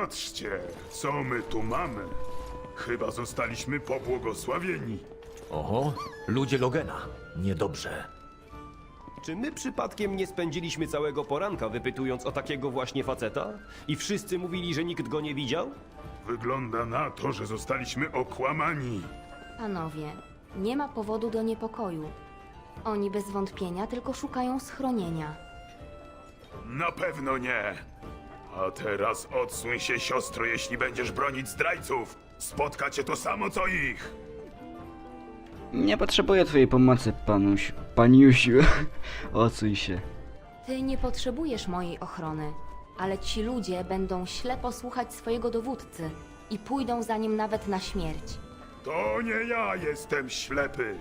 Patrzcie, co my tu mamy. Chyba zostaliśmy pobłogosławieni. Oho, ludzie Logena. Niedobrze. Czy my przypadkiem nie spędziliśmy całego poranka wypytując o takiego właśnie faceta? I wszyscy mówili, że nikt go nie widział? Wygląda na to, że zostaliśmy okłamani. Panowie, nie ma powodu do niepokoju. Oni bez wątpienia tylko szukają schronienia. Na pewno nie. A teraz odsuń się, siostro, jeśli będziesz bronić zdrajców. Spotka cię to samo, co ich. Nie potrzebuję twojej pomocy, panuś... paniusiu. Ocuj się. Ty nie potrzebujesz mojej ochrony, ale ci ludzie będą ślepo słuchać swojego dowódcy i pójdą za nim nawet na śmierć. To nie ja jestem ślepy.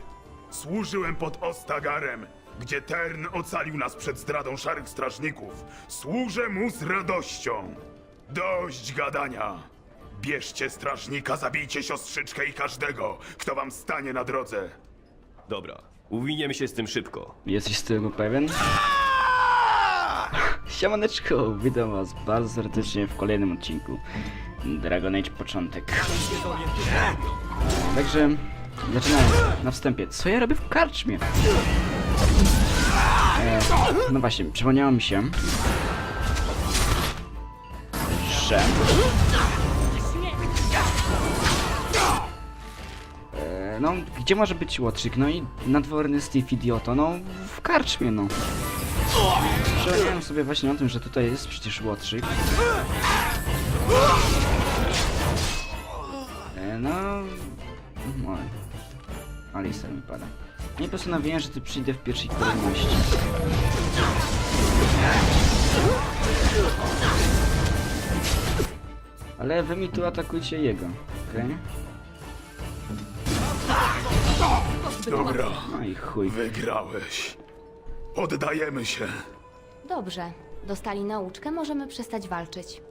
Służyłem pod Ostagarem, gdzie Tern ocalił nas przed zdradą szarych strażników. Służę mu z radością. Dość gadania. Bierzcie strażnika, zabijcie siostrzyczkę i każdego, kto wam stanie na drodze. Dobra, uwiniemy się z tym szybko. Jesteś z tego pewien? Siemaneczko, witam was bardzo serdecznie w kolejnym odcinku Dragon Age Początek. Także zaczynamy na wstępie. Co ja robię w karczmie? No właśnie, przypomniało mi się, że... E, no, gdzie może być Łotrzyk? No i nadworny Steve idioto, no w karczmie, no. Przypomniałem sobie właśnie o tym, że tutaj jest przecież Łotrzyk. E, no... Oj. Alistair mi pada. Nie postanowiłem, że tu przyjdę w pierwszej kolejności. Ale wy mi tu atakujcie jego, okej? Dobra, No i chuj. wygrałeś. Poddajemy się. Dobrze, dostali nauczkę, możemy przestać walczyć.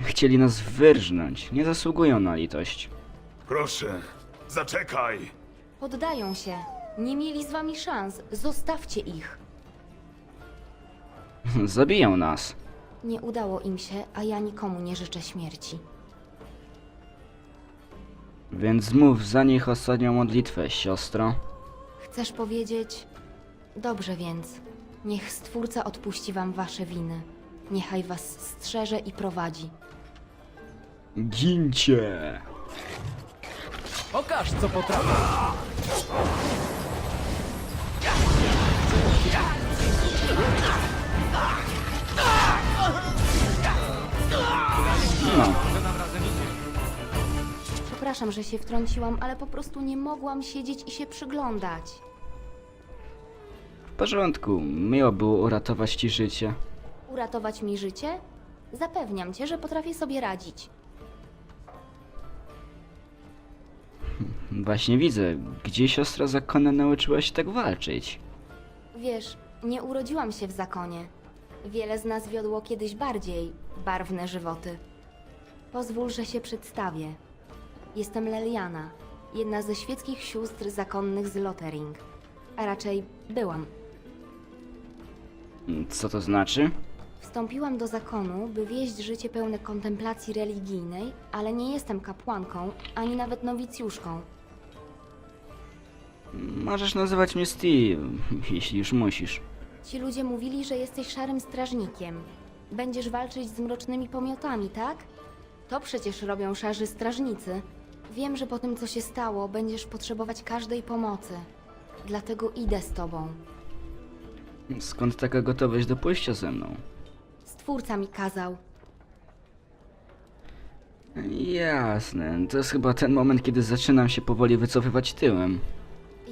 Chcieli nas wyrżnąć. Nie zasługują na litość. Proszę, zaczekaj. Poddają się. Nie mieli z wami szans. Zostawcie ich. Zabiją nas. Nie udało im się, a ja nikomu nie życzę śmierci. Więc mów za nich ostatnią modlitwę, siostro. Chcesz powiedzieć? Dobrze więc. Niech Stwórca odpuści wam wasze winy. Niechaj was strzeże i prowadzi. Gincie! Pokaż, co potrafisz. No, Przepraszam, że się wtrąciłam, ale po prostu nie mogłam siedzieć i się przyglądać. w porządku. Miło było uratować ci życie. Uratować mi życie? Zapewniam cię, że potrafię sobie radzić. Właśnie widzę, gdzie siostra zakonna nauczyła się tak walczyć. Wiesz, nie urodziłam się w zakonie. Wiele z nas wiodło kiedyś bardziej barwne żywoty. Pozwól, że się przedstawię. Jestem Leliana, jedna ze świeckich sióstr zakonnych z Lothering. A raczej byłam. Co to znaczy? Wstąpiłam do zakonu, by wieść życie pełne kontemplacji religijnej, ale nie jestem kapłanką, ani nawet nowicjuszką. Możesz nazywać mnie Steve, jeśli już musisz. Ci ludzie mówili, że jesteś szarym strażnikiem. Będziesz walczyć z mrocznymi pomiotami, tak? To przecież robią szarzy strażnicy. Wiem, że po tym, co się stało, będziesz potrzebować każdej pomocy. Dlatego idę z tobą. Skąd taka gotowość do pójścia ze mną? Stwórca mi kazał. Jasne, to jest chyba ten moment, kiedy zaczynam się powoli wycofywać tyłem.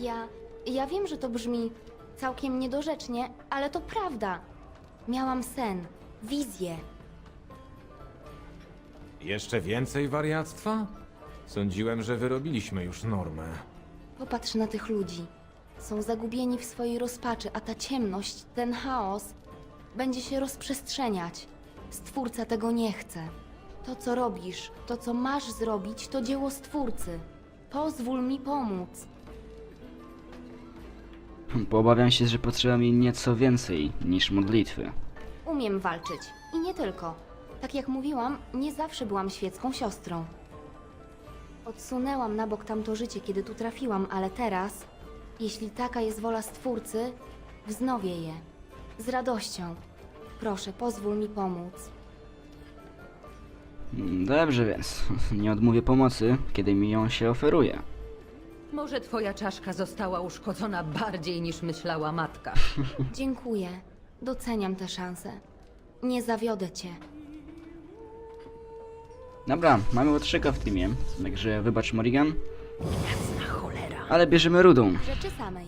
Ja. Ja wiem, że to brzmi całkiem niedorzecznie, ale to prawda. Miałam sen, wizję. Jeszcze więcej wariactwa? Sądziłem, że wyrobiliśmy już normę. Popatrz na tych ludzi. Są zagubieni w swojej rozpaczy, a ta ciemność, ten chaos będzie się rozprzestrzeniać. Stwórca tego nie chce. To, co robisz, to, co masz zrobić, to dzieło Stwórcy. Pozwól mi pomóc. Bo obawiam się, że potrzeba mi nieco więcej niż modlitwy. Umiem walczyć. I nie tylko. Tak jak mówiłam, nie zawsze byłam świecką siostrą. Odsunęłam na bok tamto życie, kiedy tu trafiłam, ale teraz, jeśli taka jest wola Stwórcy, wznowię je. Z radością. Proszę, pozwól mi pomóc. Dobrze więc, nie odmówię pomocy, kiedy mi ją się oferuje. Może twoja czaszka została uszkodzona bardziej niż myślała matka. Dziękuję. Doceniam tę szansę. Nie zawiodę cię. Dobra, mamy łotrzyka w teamie, także wybacz Morrigan. Ale bierzemy rudą. Rzeczy samej.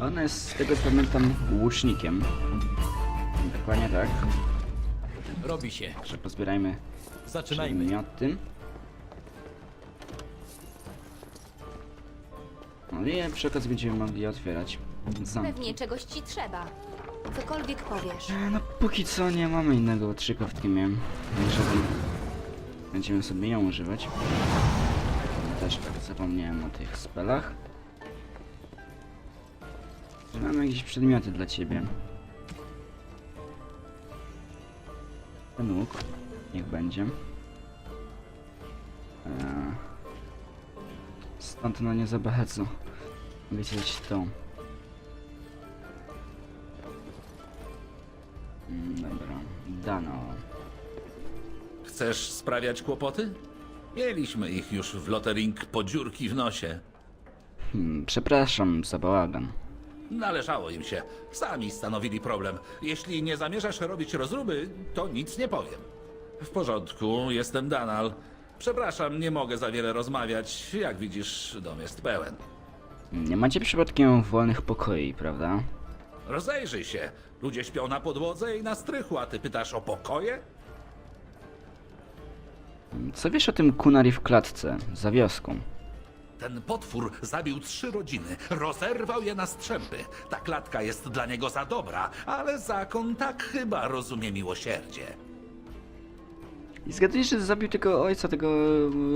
Ona jest, z tego co pamiętam, łucznikiem. Dokładnie tak, Robi się. że pozbierajmy Zaczynajmy. przedmioty. No i przy okazji będziemy mogli je otwierać. Pewnie czegoś ci trzeba. Cokolwiek powiesz. No póki co nie mamy innego łotrzyka w teamie. Będziemy sobie ją używać. Też tak zapomniałem o tych spelach. Mamy jakieś przedmioty dla ciebie. Ten łuk. Niech będzie. Eee, stąd no nie za bardzo. Wiecie to. Mm, Dobra, dano. Chcesz sprawiać kłopoty? Mieliśmy ich już w Lottering po dziurki w nosie. Hmm, przepraszam za bałagan. Należało im się. Sami stanowili problem. Jeśli nie zamierzasz robić rozruby, to nic nie powiem. W porządku, jestem Danal. Przepraszam, nie mogę za wiele rozmawiać. Jak widzisz, dom jest pełen. Nie macie przypadkiem wolnych pokoi, prawda? Rozejrzyj się. Ludzie śpią na podłodze i na strychu, a ty pytasz o pokoje? Co wiesz o tym kunari w klatce, za wioską? Ten potwór zabił trzy rodziny, rozerwał je na strzępy. Ta klatka jest dla niego za dobra, ale zakon tak chyba rozumie miłosierdzie. I zgadujesz, że zabił tego ojca, tego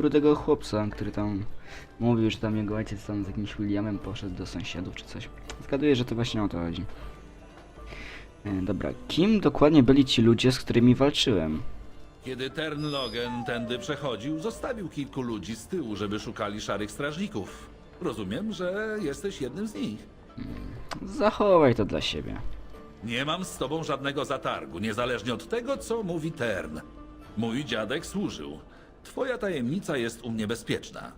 rudego chłopca, który tam mówił, że tam jego ojciec tam z jakimś Williamem poszedł do sąsiadów czy coś. Zgaduję, że to właśnie o to chodzi. E, dobra, kim dokładnie byli ci ludzie, z którymi walczyłem? Kiedy Ternlogen tędy przechodził, zostawił kilku ludzi z tyłu, żeby szukali szarych strażników. Rozumiem, że jesteś jednym z nich. Zachowaj to dla siebie. Nie mam z tobą żadnego zatargu, niezależnie od tego, co mówi Tern. Mój dziadek służył. Twoja tajemnica jest u mnie bezpieczna.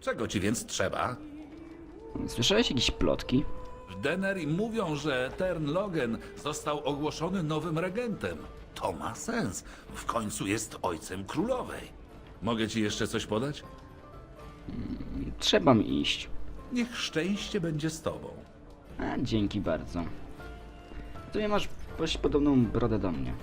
Czego ci więc trzeba? Słyszałeś jakieś plotki? W Deneri mówią, że Ternlogen został ogłoszony nowym regentem. To ma sens. W końcu jest ojcem królowej. Mogę ci jeszcze coś podać? Trzeba mi iść. Niech szczęście będzie z tobą. A, dzięki bardzo. Ty masz dość podobną brodę do mnie.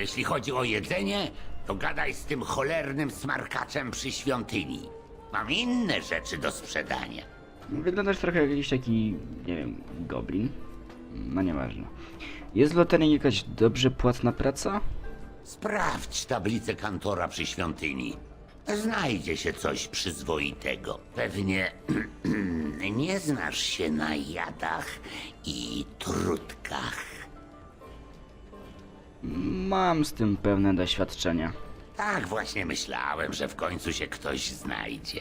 Jeśli chodzi o jedzenie, to gadaj z tym cholernym smarkaczem przy świątyni. Mam inne rzeczy do sprzedania. Wyglądasz trochę jak jakiś taki, nie wiem, goblin. No nieważne. Jest w loterii jakaś dobrze płatna praca? Sprawdź tablicę kantora przy świątyni. Znajdzie się coś przyzwoitego. Pewnie nie znasz się na jadach i trutkach. Mam z tym pewne doświadczenie. Tak właśnie myślałem, że w końcu się ktoś znajdzie.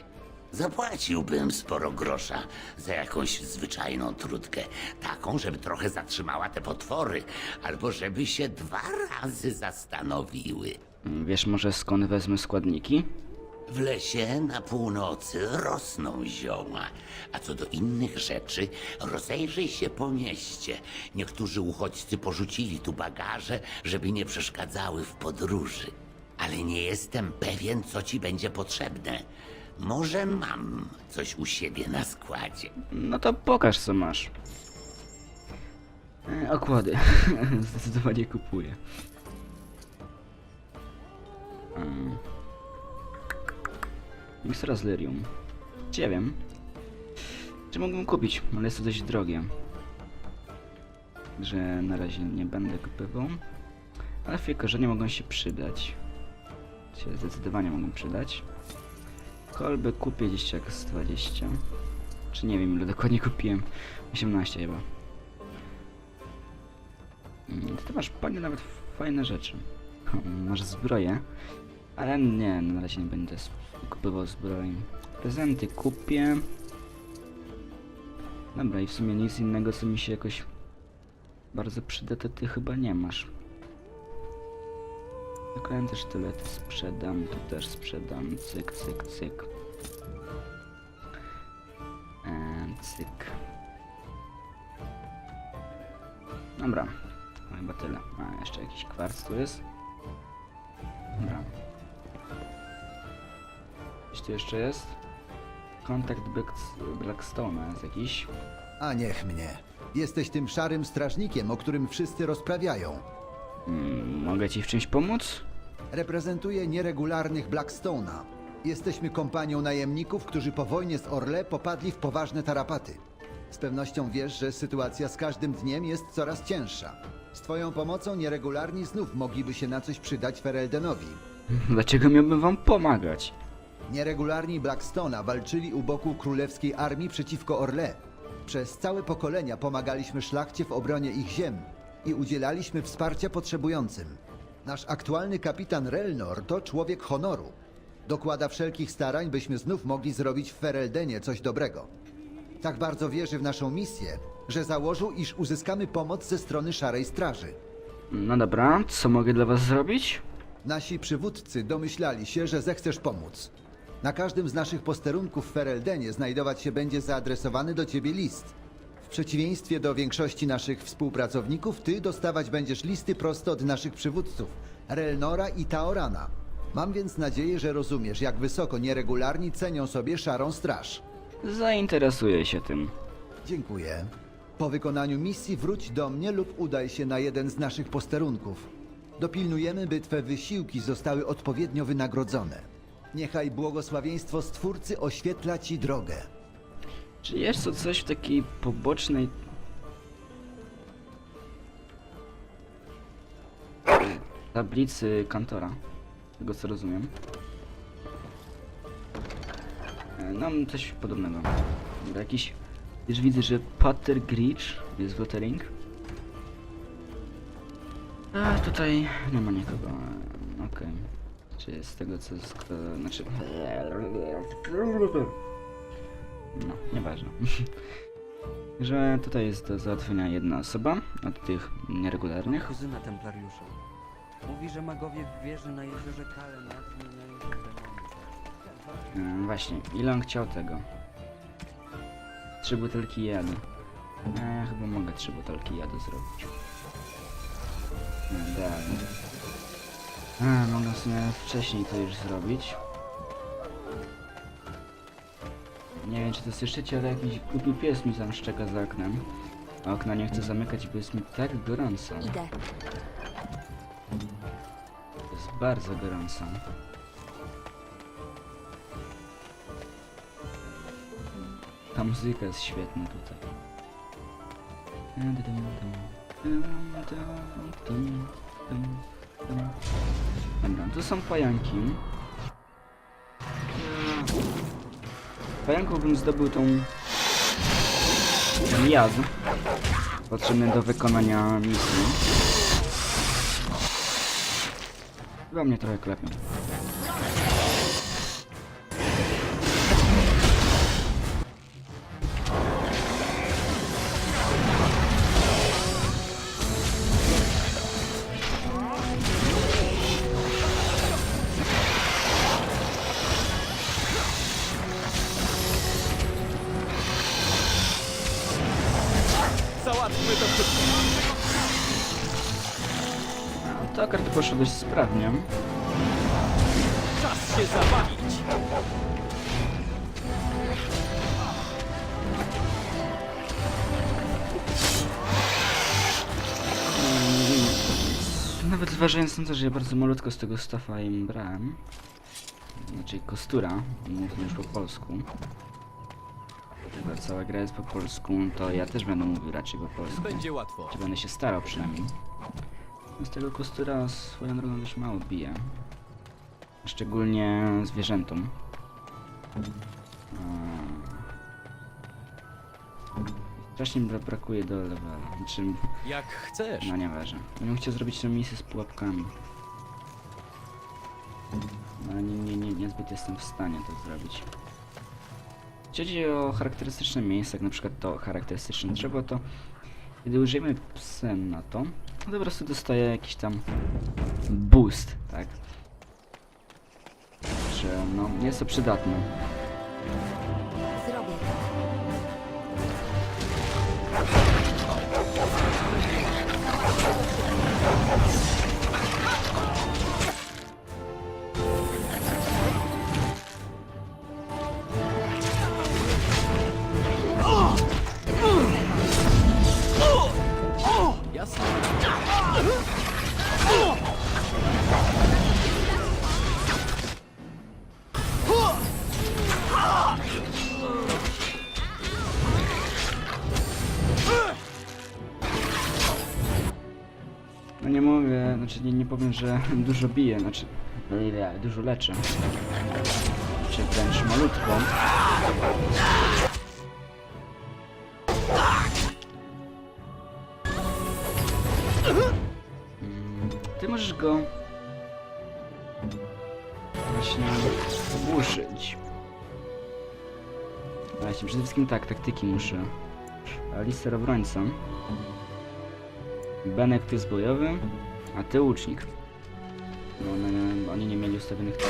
Zapłaciłbym sporo grosza za jakąś zwyczajną trutkę. Taką, żeby trochę zatrzymała te potwory, albo żeby się dwa razy zastanowiły. Wiesz może skąd wezmę składniki? W lesie na północy rosną zioła, a co do innych rzeczy, rozejrzyj się po mieście. Niektórzy uchodźcy porzucili tu bagaże, żeby nie przeszkadzały w podróży. Ale nie jestem pewien, co ci będzie potrzebne. Może mam coś u siebie na składzie. No to pokaż co masz. E, okłady. Zdecydowanie kupuję. Um. Mikstura z lyrium. Nie wiem. Czy mógłbym kupić, ale jest to dość drogie. Że na razie nie będę kupował. Ale fie korzenie mogą się przydać. Się zdecydowanie mogą przydać. Kolby kupię gdzieś jak z 20. Czy nie wiem ile dokładnie kupiłem. 18 chyba. Mm, Ty masz panie nawet fajne rzeczy. Masz zbroję. Ale nie, na razie nie będę kupował zbroi. Prezenty kupię. Dobra, i w sumie nic innego, co mi się jakoś bardzo przyda, to ty chyba nie masz. Zakręty sztylety sprzedam, tu też sprzedam. Cyk, cyk, cyk. Eee, cyk. Dobra, chyba tyle. A, jeszcze jakiś kwarc tu jest. Dobra. Tu jeszcze jest? Kontakt Black- Blackstone'a jest jakiś. A niech mnie. Jesteś tym szarym strażnikiem, o którym wszyscy rozprawiają. Mm, mogę ci w czymś pomóc? Reprezentuję nieregularnych Blackstone'a. Jesteśmy kompanią najemników, którzy po wojnie z Orle popadli w poważne tarapaty. Z pewnością wiesz, że sytuacja z każdym dniem jest coraz cięższa. Z twoją pomocą nieregularni znów mogliby się na coś przydać Fereldenowi. Dlaczego miałbym wam pomagać? Nieregularni Blackstone'a walczyli u boku królewskiej armii przeciwko Orle. Przez całe pokolenia pomagaliśmy szlachcie w obronie ich ziem i udzielaliśmy wsparcia potrzebującym. Nasz aktualny kapitan Relnor to człowiek honoru. Dokłada wszelkich starań, byśmy znów mogli zrobić w Fereldenie coś dobrego. Tak bardzo wierzy w naszą misję, że założył, iż uzyskamy pomoc ze strony Szarej Straży. No dobra, co mogę dla was zrobić? Nasi przywódcy domyślali się, że zechcesz pomóc. Na każdym z naszych posterunków w Fereldenie znajdować się będzie zaadresowany do ciebie list. W przeciwieństwie do większości naszych współpracowników, ty dostawać będziesz listy prosto od naszych przywódców, Relnora i Taorana. Mam więc nadzieję, że rozumiesz, jak wysoko nieregularni cenią sobie szarą straż. Zainteresuję się tym. Dziękuję. Po wykonaniu misji wróć do mnie lub udaj się na jeden z naszych posterunków. Dopilnujemy, by twe wysiłki zostały odpowiednio wynagrodzone. Niechaj błogosławieństwo Stwórcy oświetla ci drogę. Czy jest to coś w takiej pobocznej... tablicy kantora? Tego co rozumiem. No, coś podobnego. Jakiś... Już widzę, że Potter Gritch jest Watering. A tutaj nie ma nikogo. E, Okej. Czy z tego co... z kto... Znaczy... No, nieważne. Że tutaj jest do załatwienia jedna osoba od tych nieregularnych. Kuzyna templariusza. Mówi, że magowie w wieży na jeziorze. E, właśnie, ile on chciał tego? Trzy butelki jadu. E, ja chyba mogę trzy butelki jadu zrobić. E, dalej. A, mogę sobie wcześniej to już zrobić. Nie wiem, czy to słyszycie, ale jakiś głupi pies mi tam szczeka za oknem. A okna nie chcę zamykać, bo jest mi tak gorąco. Idę. Jest bardzo gorąco. Ta muzyka jest świetna tutaj. Dobra, tu są pająki. Pająków bym zdobył tą... ten. Potrzebny do wykonania misji. Chyba mnie trochę klepią. Poszło dość sprawnie. Czas się zabawić! Nawet zważając na to, że ja bardzo malutko z tego staffa im brałem. Znaczy kostura, mówmy już po polsku. Chyba cała gra jest po polsku, to ja też będę mówił raczej po polsku. Będzie łatwo. Czy będę się starał przynajmniej. Z tego kostura swoją drogą dość mało bije. Szczególnie zwierzętom. Strasznie mi bra- brakuje do levela. Znaczy, Jak chcesz. no nieważne. Bym chciał zrobić tę misję z pułapkami. No, ale nie, nie, nie, niezbyt jestem w stanie to zrobić. Jeśli chodzi o charakterystyczne miejsca, jak na przykład to charakterystyczne drzewo, to kiedy użyjemy psem na to, to po prostu dostaje jakiś tam boost, tak? Że no, jest to przydatne. Zrobię. Jasne. No nie mówię, znaczy nie, nie powiem, że dużo bije, znaczy no ile, dużo leczę. Czy wręcz malutko. Go właśnie ogłuszyć. Właśnie, przede wszystkim tak, taktyki muszę. Alister obrońcą. Benek ty jest bojowy, a ty łucznik. No, one, nie- oni nie mieli ustawionych tak.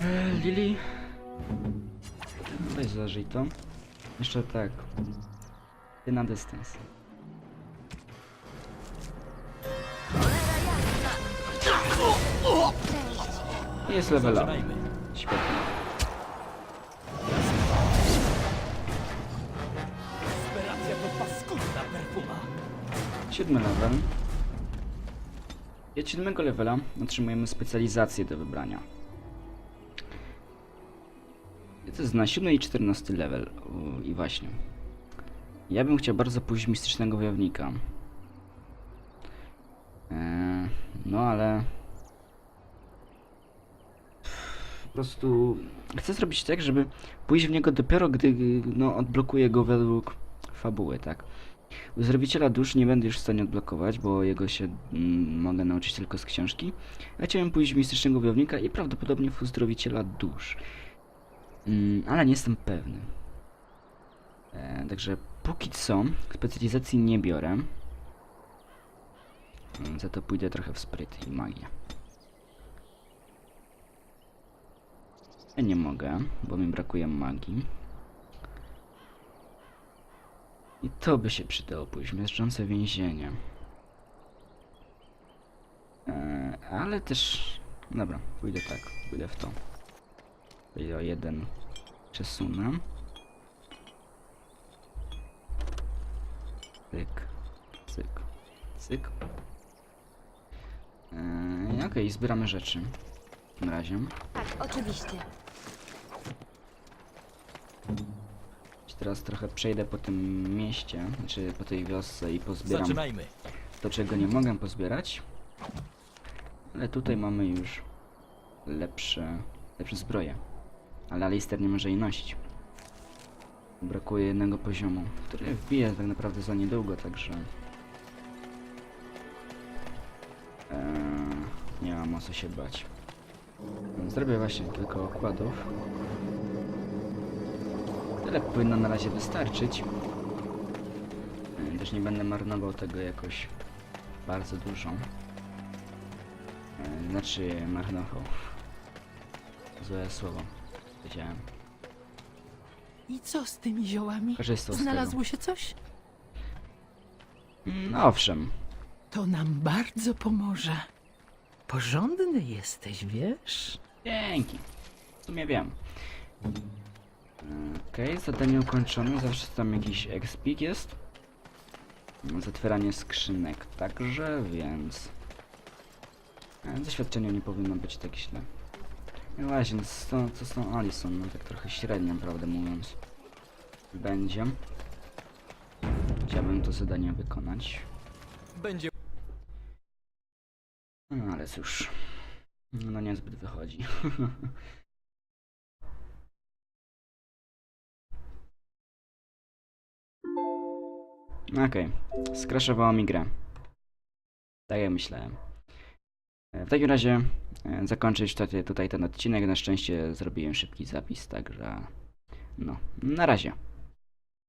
Eee, Lili. Weź zażyj to. Jeszcze tak. Ty na dystans. Jest level up. Świetnie. Operacja to paskudna perfuma. Siódmy level. Od siódmego levela otrzymujemy specjalizację do wybrania. To jest na 7 i 14 level. I właśnie. Ja bym chciał bardzo pójść mistycznego wojownika. Eee, no ale... Po prostu chcę zrobić tak, żeby pójść w niego dopiero gdy no, odblokuję go według fabuły, tak? Uzdrowiciela dusz nie będę już w stanie odblokować, bo jego się mm, mogę nauczyć tylko z książki. Ja chciałem pójść w mistycznego wojownika i prawdopodobnie w uzdrowiciela dusz. Mm, ale nie jestem pewny. E, także póki co specjalizacji nie biorę. Za to pójdę trochę w spryt i magię. Ja nie mogę, bo mi brakuje magii. I to by się przydało pójść, miażdżące więzienie. Eee, ale też... Dobra, pójdę tak, pójdę w to. Pójdę o jeden przesunę. Cyk, cyk, cyk. Eee, Okej, zbieramy rzeczy. W tym razie. Tak, oczywiście. Teraz trochę przejdę po tym mieście, znaczy po tej wiosce i pozbieram Zaczynajmy. to, czego nie mogę pozbierać. Ale tutaj mamy już lepsze, lepsze zbroje. Ale Alister nie może jej nosić. Brakuje jednego poziomu, który wbije tak naprawdę za niedługo, także... Eee, nie mam o co się bać. Zrobię właśnie kilka okładów. Tyle powinno na razie wystarczyć. Yy, Też nie będę marnował tego jakoś bardzo dużo. Yy, Znaczy marnował. Złe słowo. Powiedziałem. I co z tymi ziołami? Korzystał z Znalazło się coś? tego. Mm, owszem. To nam bardzo pomoże. Porządny jesteś, wiesz? Dzięki. W sumie wiem. Okej, zadanie ukończone. Zawsze tam jakiś expik jest. Zatwieranie skrzynek także, więc... e, Doświadczenie nie powinno być tak źle. No właśnie, co, co z tą Alison? No tak trochę średnio, prawdę mówiąc. Będzie. Chciałbym to zadanie wykonać. Będzie. No ale cóż. No niezbyt wychodzi. Okej, okay. skraszowało mi grę. Tak jak myślałem. E, W takim razie e, zakończyć tutaj, tutaj ten odcinek. Na szczęście zrobiłem szybki zapis, także no, na razie.